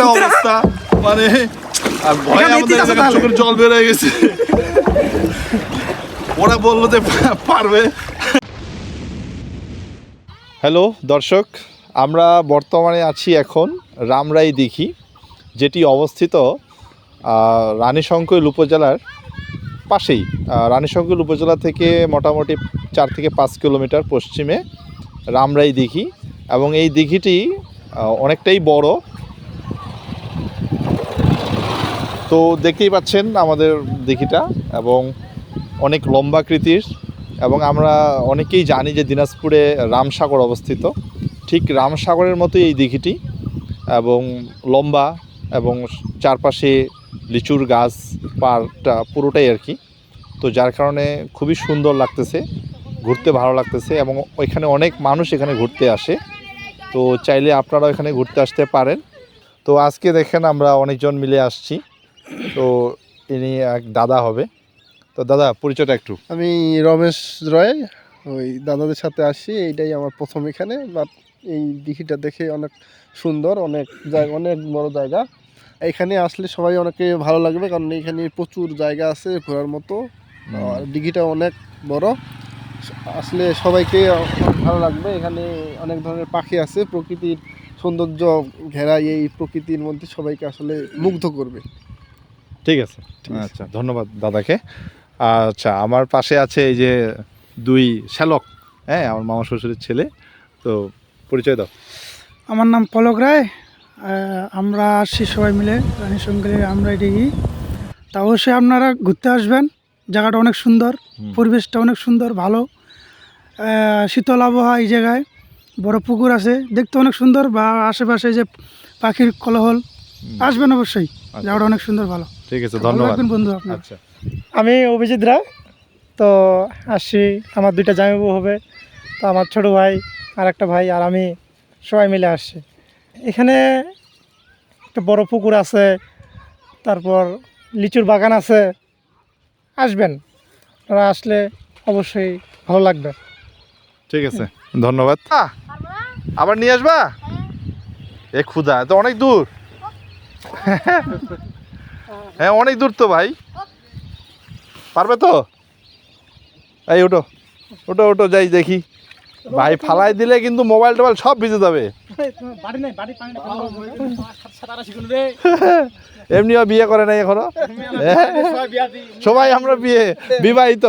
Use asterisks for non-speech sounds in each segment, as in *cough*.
একটা অবস্থা মানে আর ভয়ে আমাদের চোখের জল বের হয়ে গেছে। ওরা বলল যে পারবে। হ্যালো দর্শক আমরা বর্তমানে আছি এখন রামরাই দিঘি যেটি অবস্থিত রানীশঙ্কৈল উপজেলার পাশেই। রানীশঙ্কৈল উপজেলা থেকে মোটামুটি চার থেকে পাঁচ কিলোমিটার পশ্চিমে রামরাই দিঘি এবং এই দিঘিটি অনেকটাই বড়। তো দেখতেই পাচ্ছেন আমাদের দিঘিটা এবং অনেক লম্বাকৃতির এবং আমরা অনেকেই জানি যে দিনাজপুরে রামসাগর অবস্থিত। ঠিক রামসাগরের মতোই এই দিঘিটি এবং লম্বা এবং চারপাশে লিচুর গাছ পাড়টা পুরোটাই আর কি। তো যার কারণে খুবই সুন্দর লাগতেছে, ঘুরতে ভালো লাগতেছে এবং ওইখানে অনেক মানুষ এখানে ঘুরতে আসে। তো চাইলে আপনারাও এখানে ঘুরতে আসতে পারেন। তো আজকে দেখেন আমরা অনেকজন মিলে আসছি। তো ইনি এক দাদা হবে। তো দাদা পরিচয়টা একটু। আমি রমেশ রয় ওই দাদাদের সাথে আসি এইটাই আমার প্রথম এখানে বাট এই দিঘিটা দেখে অনেক সুন্দর অনেক জায়গা অনেক বড় জায়গা। এখানে আসলে সবাই অনেকে ভালো লাগবে কারণ এখানে প্রচুর জায়গা আছে ঘোরার মতো। আর দিঘিটা অনেক বড়। আসলে সবাইকে ভালো লাগবে। এখানে অনেক ধরনের পাখি আছে প্রকৃতির সৌন্দর্য ঘেরা এই প্রকৃতির মধ্যে সবাইকে আসলে মুগ্ধ করবে। ঠিক আছে আচ্ছা। ধন্যবাদ দাদাকে। আচ্ছা আমার পাশে আছে এই যে দুই শ্যালক হ্যাঁ আমার মামা শ্বশুরের ছেলে। তো পরিচয় দাও। আমার নাম পলক রায় আমরা আসছি সবাই মিলে রানী সঙ্গে আমরা ডিগি তা অবশ্যই আপনারা ঘুরতে আসবেন জায়গাটা অনেক সুন্দর পরিবেশটা অনেক সুন্দর ভালো। শীতল আবহাওয়া এই জায়গায় বড় পুকুর আছে দেখতে অনেক সুন্দর বা আশেপাশে যে পাখির কলহল আসবেন অবশ্যই। জায়গাটা অনেক সুন্দর ভালো। ঠিক আছে ধন্যবাদ। বন্ধু আপনার। আচ্ছা। আমি অভিজিৎ রায় তো আসছি আমার দুইটা জামাইবু হবে তো আমার ছোট ভাই আর একটা ভাই আর আমি সবাই মিলে আসছি। এখানে একটা বড় পুকুর আছে তারপর লিচুর বাগান আছে আসবেন। ওরা আসলে অবশ্যই ভালো লাগবে। ঠিক আছে ধন্যবাদ। আবার নিয়ে আসবা? এ ক্ষুদা তো অনেক দূর। হ্যাঁ অনেক দূর তো ভাই। পারবে তো? এই ওটো ওটো ওটো যাই দেখি। ভাই ফালাই দিলে কিন্তু মোবাইল টোবাইল সব ভিজে যাবে। *laughs* এমনিও বিয়ে করে নাই এখনও? *laughs* সবাই আমরা বিয়ে, বিবাহিত।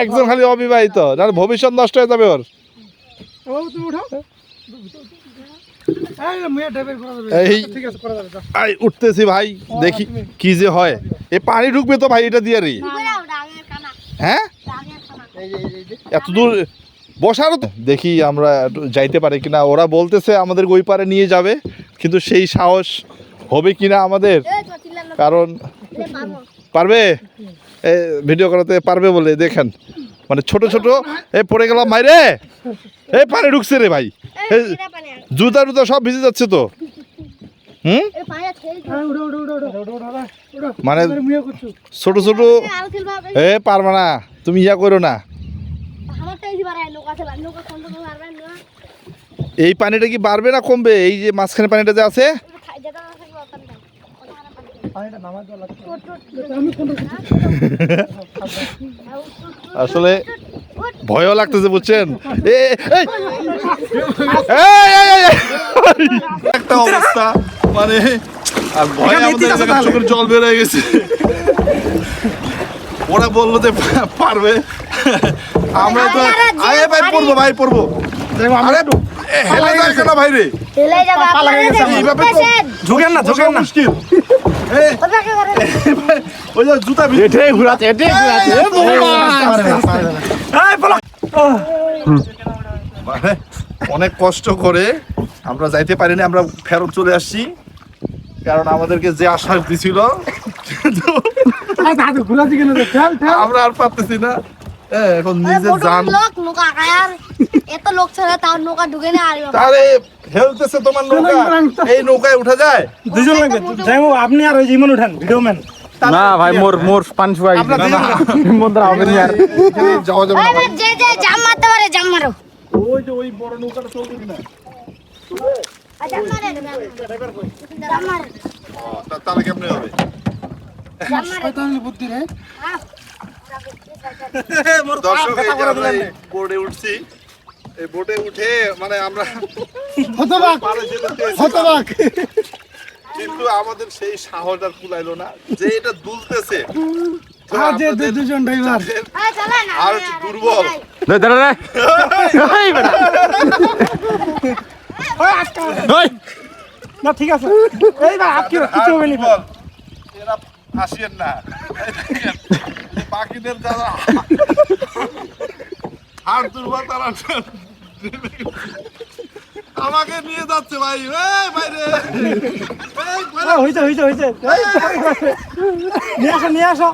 একজন খালি অবিবাহিত, নাহলে ভবিষ্যৎ নষ্ট হয়ে যাবে ওর। এই, উঠতেছি ভাই, দেখি কি যে হয়। এ পানি ঢুকবে তো ভাই, এটা দিয়ে রে। হ্যাঁ? এত দূর, বসারও তো- দেখি আমরা যাইতে পারি কিনা। ওরা বলতেছে আমাদের ওই পারে নিয়ে যাবে, কিন্তু সেই সাহস হবে কিনা আমাদের? কারণ পারবে? ভিডিও করাতে পারবে বলে, দেখেন। মানে ছোট ছোট এ, পড়ে গেলাম মাইরে এ, পানি ঢুকছে রে ভাই। জুতা টুতা সব ভিজে যাচ্ছে তো। হুম? মানে ছোট ছোট। এ পারবা না। তুমি ইয়া করো না। এই পানিটা কি বাড়বে না কমবে? এই যে মাঝখানে পানিটা যে আছে? আসলে ভয়ও লাগতেছে বুঝছেন? এ এই! এই, এই, এই, এই! একটা অবস্থা মানে আর ভয়ে আমাদের চোখের জল বের হয়ে গেছে ওরা বলল যে পারবে আমরা তো আরে ভাই পড়ব ভাই পড়ব আরে এ, হেলে যায় কেন ভাই রে তো ঝুঁকেন না ঝুঁকেন না মুশকিল ওই যে জুতা এটাই ঘুরাতে মানে অনেক কষ্ট করে আমরা যাইতে পারিনি আমরা ফেরত চলে আসছি। কারণ আমাদেরকে যে আশ্বাস দিছিল আমরা আর পারতেছি না। হ্যাঁ, এখন নিজে যান। লোক নৌকা আকার এত লোক ছাড়া তাও নৌকা ঢুকে না আর হেলতেছে তোমার নৌকা। এই নৌকায় উঠা যায়? দুজন আপনি আর ওই জীবন উঠান ভিডিও ম্যান না ভাই মোর মোর পান আর যাওয়া যাবে না যে যে জাম মারতে পারে জাম মারো ওই যে ওই বড় নৌকাটা তাহলে কেমনে হবে? শয়তানের বুদ্ধি রে। *laughs* দর্শক আমরা বোর্ডে উঠছি এই বোর্ডে উঠে মানে আমরা হতবাক। হতবাক। কিন্তু আমাদের সেই সাহস আর কুলাইলো না যে এটা দুলতেছে। তো আর দুজন ড্রাইভার আর একটু দুর্বল। দাঁড়া রে এই বেটা। *laughs* ওই না ঠিক আছে। এই ভাই আপনি কিছু হবে না। এরা আসিয়েন না। এই দেখেন, যে বাকিদের যারা হাড় দুর্বল তারা আমাকে নিয়ে যাচ্ছে ভাই। এই বাইরে। বাইরে। হয়েছে হয়েছে হয়েছে নিয়ে আসো নিয়ে আসো।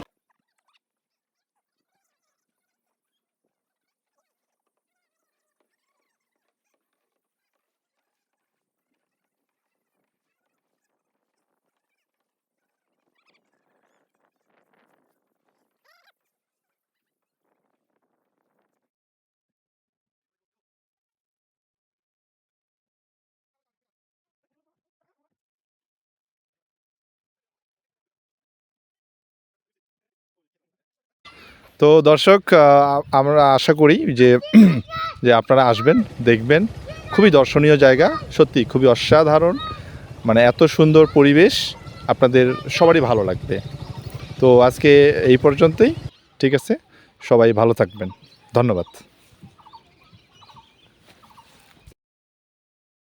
তো দর্শক আমরা আশা করি যে যে আপনারা আসবেন, দেখবেন। খুবই দর্শনীয় জায়গা, সত্যি খুবই অসাধারণ। মানে এত সুন্দর পরিবেশ আপনাদের, সবারই ভালো লাগবে। তো আজকে এই পর্যন্তই, ঠিক আছে? সবাই ভালো থাকবেন। ধন্যবাদ।